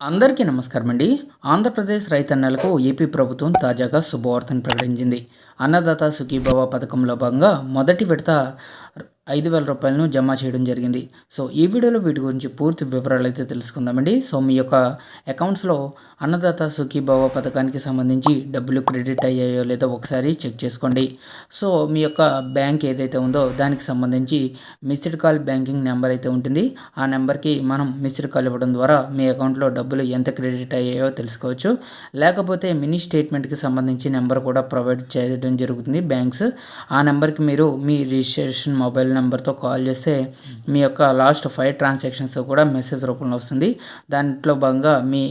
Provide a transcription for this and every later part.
అందరికీ నమస్కారం అండి ఆంధ్రప్రదేశ్ రైతన్నలకు ఏపీ ప్రభుత్వం తాజాగా శుభవార్తను ప్రకటించింది. అన్నదాత సుఖీభవ పథకంలో భాగంగా మొదటి విడత ఐదు వేల రూపాయలను జమ చేయడం జరిగింది. సో ఈ వీడియోలో వీటి గురించి పూర్తి వివరాలు అయితే తెలుసుకుందామండి. సో మీ యొక్క అకౌంట్స్లో అన్నదాత సుఖీభావ పథకానికి సంబంధించి డబ్బులు క్రెడిట్ అయ్యాయో లేదో ఒకసారి చెక్ చేసుకోండి. సో మీ యొక్క బ్యాంక్ ఏదైతే ఉందో దానికి సంబంధించి మిస్డ్ కాల్ బ్యాంకింగ్ నెంబర్ అయితే ఉంటుంది. ఆ నెంబర్కి మనం మిస్డ్ కాల్ ఇవ్వడం ద్వారా మీ అకౌంట్లో డబ్బులు ఎంత క్రెడిట్ అయ్యాయో తెలుసుకోవచ్చు. లేకపోతే మినీ స్టేట్మెంట్కి సంబంధించి నెంబర్ కూడా ప్రొవైడ్ చేయడం జరుగుతుంది బ్యాంక్స్. ఆ నెంబర్కి మీరు మీ రిజిస్ట్రేషన్ మొబైల్ నెంబర్తో కాల్ చేస్తే మీ యొక్క లాస్ట్ ఫైవ్ ట్రాన్సాక్షన్స్ కూడా మెసేజ్ రూపంలో వస్తుంది. దాంట్లో భాగంగా మీ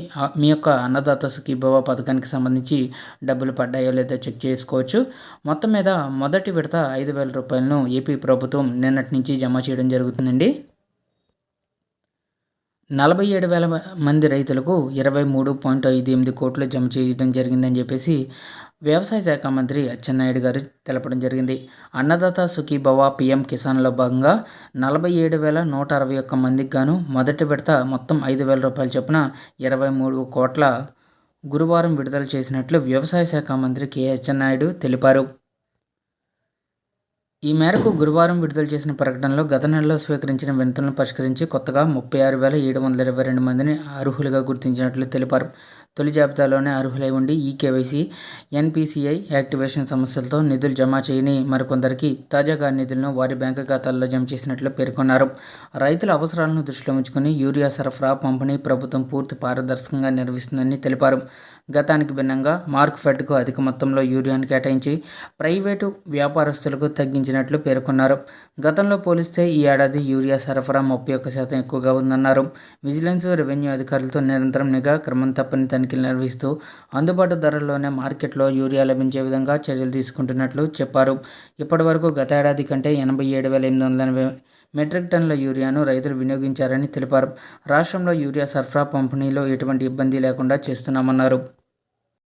మీ యొక్క అన్నదాత సుఖీభవ పథకానికి సంబంధించి డబ్బులు పడ్డాయో లేదో చెక్ చేసుకోవచ్చు. మొత్తం మీద మొదటి విడత ఐదు వేల రూపాయలను ఏపీ ప్రభుత్వం నిన్నటి నుంచి జమ చేయడం జరుగుతుందండి. నలభై ఏడు వేల మంది రైతులకు ఇరవై మూడు పాయింట్ ఐదు ఎనిమిది కోట్లు జమ చేయడం జరిగిందని చెప్పేసి వ్యవసాయ శాఖ మంత్రి అచ్చెన్నాయుడు గారు తెలపడం జరిగింది. అన్నదాత సుఖీభవ పిఎం కిసాన్లో భాగంగా నలభై ఏడు వేల నూట అరవై ఒక్క మందికి గాను మొదటి విడత మొత్తం ఐదు వేల రూపాయల చొప్పున ఇరవై మూడు కోట్ల గురువారం విడుదల చేసినట్లు వ్యవసాయ శాఖ మంత్రి కె అచ్చెన్నాయుడు తెలిపారు. ఈ మేరకు గురువారం విడుదల చేసిన ప్రకటనలో గత నెలలో స్వీకరించిన వినతులను పరిష్కరించి కొత్తగా ముప్పై ఆరు వేల ఏడు వందల ఇరవై రెండు మందిని అర్హులుగా గుర్తించినట్లు తెలిపారు. తొలి జాబితాలోనే అర్హులై ఉండి ఈ కేవైసీ ఎన్పిసిఐ యాక్టివేషన్ సమస్యలతో నిధులు జమ చేయని మరికొందరికి తాజాగా నిధులను వారి బ్యాంకు ఖాతాల్లో జమ చేసినట్లు పేర్కొన్నారు. రైతుల అవసరాలను దృష్టిలో ఉంచుకుని యూరియా సరఫరా పంపిణీ ప్రభుత్వం పూర్తి పారదర్శకంగా నిర్వహిస్తుందని తెలిపారు. గతానికి భిన్నంగా మార్క్ ఫెడ్కు అధిక మొత్తంలో యూరియాను కేటాయించి ప్రైవేటు వ్యాపారస్తులకు తగ్గించినట్లు పేర్కొన్నారు. గతంలో పోలిస్తే ఈ ఏడాది యూరియా సరఫరా ముప్పై ఒక్క శాతం ఎక్కువగా ఉందన్నారు. విజిలెన్స్ రెవెన్యూ అధికారులతో నిరంతరం నిఘా క్రమం తప్పని తనిఖీలు నిర్వహిస్తూ అందుబాటు ధరల్లోనే మార్కెట్లో యూరియా లభించే విధంగా చర్యలు తీసుకుంటున్నట్లు చెప్పారు. ఇప్పటి వరకు గత ఏడాది కంటే ఎనభై ఏడు వేల ఎనిమిది వందల ఎనభై మెట్రిక్ టన్నుల యూరియాను రైతులు వినియోగించారని తెలిపారు. రాష్ట్రంలో యూరియా సరఫరా పంపిణీలో ఎటువంటి ఇబ్బంది లేకుండా చేస్తున్నామన్నారు.